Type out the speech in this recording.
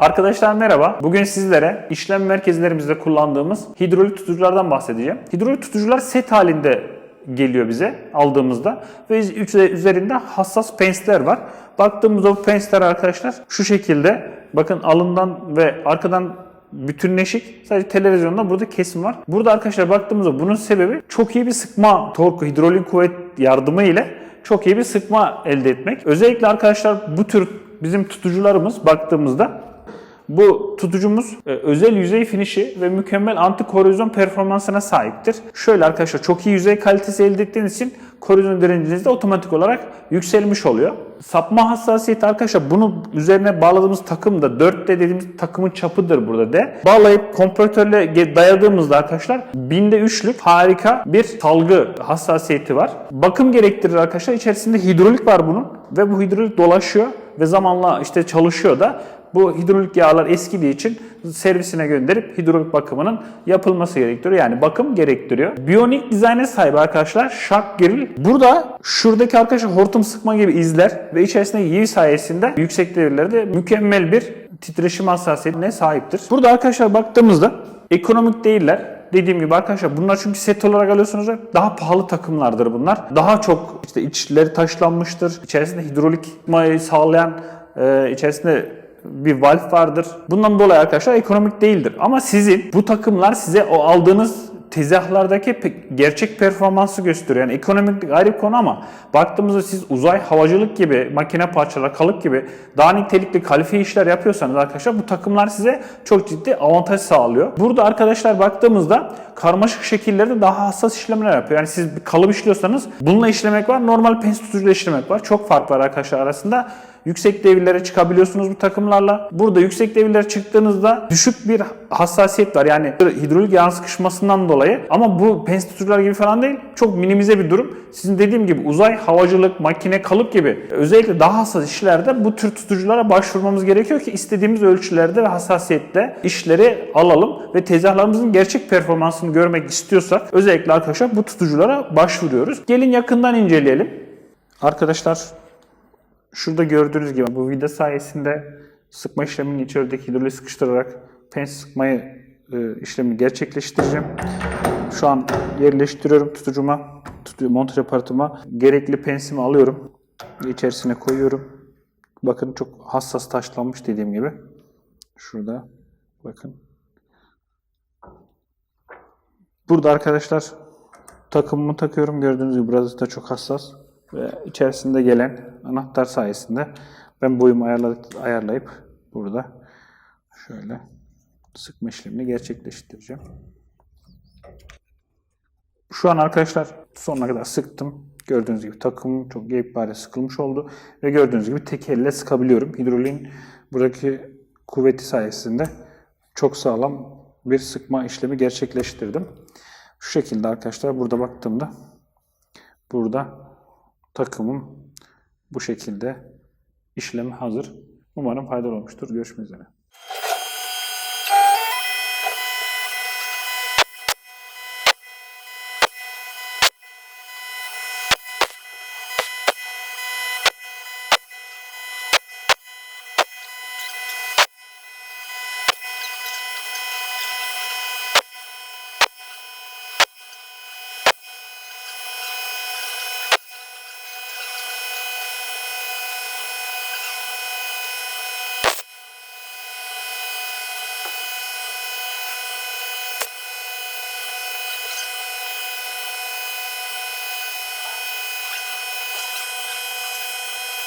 Arkadaşlar merhaba. Bugün sizlere işlem merkezlerimizde kullandığımız hidrolik tutuculardan bahsedeceğim. Hidrolik tutucular set halinde geliyor bize aldığımızda ve üze- üzerinde hassas pensler var. Baktığımızda bu pensler arkadaşlar şu şekilde bakın alından ve arkadan bütünleşik. Sadece televizyonda burada kesim var. Burada arkadaşlar baktığımızda bunun sebebi çok iyi bir sıkma torku, hidrolik kuvvet yardımı ile çok iyi bir sıkma elde etmek. Özellikle arkadaşlar bu tür bizim tutucularımız baktığımızda bu tutucumuz e, özel yüzey finişi ve mükemmel anti korozyon performansına sahiptir. Şöyle arkadaşlar çok iyi yüzey kalitesi elde ettiğiniz için korozyon direnciniz de otomatik olarak yükselmiş oluyor. Sapma hassasiyeti arkadaşlar bunu üzerine bağladığımız takım da 4D dediğimiz takımın çapıdır burada de. Bağlayıp kompresörle dayadığımızda arkadaşlar binde üçlük harika bir salgı hassasiyeti var. Bakım gerektirir arkadaşlar. İçerisinde hidrolik var bunun ve bu hidrolik dolaşıyor ve zamanla işte çalışıyor da bu hidrolik yağlar eskidiği için servisine gönderip hidrolik bakımının yapılması gerektiriyor. Yani bakım gerektiriyor. Biyonik dizayna sahip arkadaşlar Shark Grill. Burada şuradaki arkadaşlar hortum sıkma gibi izler ve içerisinde yiği sayesinde yüksek devirlerde mükemmel bir titreşim hassasiyetine sahiptir. Burada arkadaşlar baktığımızda ekonomik değiller. Dediğim gibi arkadaşlar bunlar çünkü set olarak alıyorsunuz daha pahalı takımlardır bunlar. Daha çok işte içleri taşlanmıştır. İçerisinde hidrolik sağlayan e, içerisinde bir valve vardır. Bundan dolayı arkadaşlar ekonomik değildir. Ama sizin bu takımlar size o aldığınız tezgahlardaki pe- gerçek performansı gösteriyor. Yani ekonomik ayrı konu ama baktığımızda siz uzay havacılık gibi, makine parçaları, kalıp gibi daha nitelikli kalifiye işler yapıyorsanız arkadaşlar bu takımlar size çok ciddi avantaj sağlıyor. Burada arkadaşlar baktığımızda karmaşık şekillerde daha hassas işlemler yapıyor. Yani siz bir kalıp işliyorsanız bununla işlemek var, normal pens tutucuyla işlemek var. Çok fark var arkadaşlar arasında. Yüksek devirlere çıkabiliyorsunuz bu takımlarla. Burada yüksek devirlere çıktığınızda düşük bir hassasiyet var. Yani hidrolik yağın sıkışmasından dolayı. Ama bu pens tutucular gibi falan değil. Çok minimize bir durum. Sizin dediğim gibi uzay, havacılık, makine, kalıp gibi özellikle daha hassas işlerde bu tür tutuculara başvurmamız gerekiyor ki istediğimiz ölçülerde ve hassasiyette işleri alalım ve tezgahlarımızın gerçek performansını görmek istiyorsak özellikle arkadaşlar bu tutuculara başvuruyoruz. Gelin yakından inceleyelim. Arkadaşlar Şurada gördüğünüz gibi bu vida sayesinde sıkma işlemini içerideki hidroliği sıkıştırarak pens sıkmayı e, işlemi gerçekleştireceğim. Şu an yerleştiriyorum tutucuma, tutu, montaj aparatıma. Gerekli pensimi alıyorum. içerisine koyuyorum. Bakın çok hassas taşlanmış dediğim gibi. Şurada bakın. Burada arkadaşlar takımımı takıyorum. Gördüğünüz gibi burası da çok hassas. Ve içerisinde gelen anahtar sayesinde ben boyumu ayarladık, ayarlayıp burada şöyle sıkma işlemini gerçekleştireceğim. Şu an arkadaşlar sonuna kadar sıktım. Gördüğünüz gibi takımım çok yekpare sıkılmış oldu. Ve gördüğünüz gibi tek elle sıkabiliyorum. Hidroliğin buradaki kuvveti sayesinde çok sağlam bir sıkma işlemi gerçekleştirdim. Şu şekilde arkadaşlar burada baktığımda burada takımım bu şekilde işlemi hazır. Umarım faydalı olmuştur. Görüşmek üzere.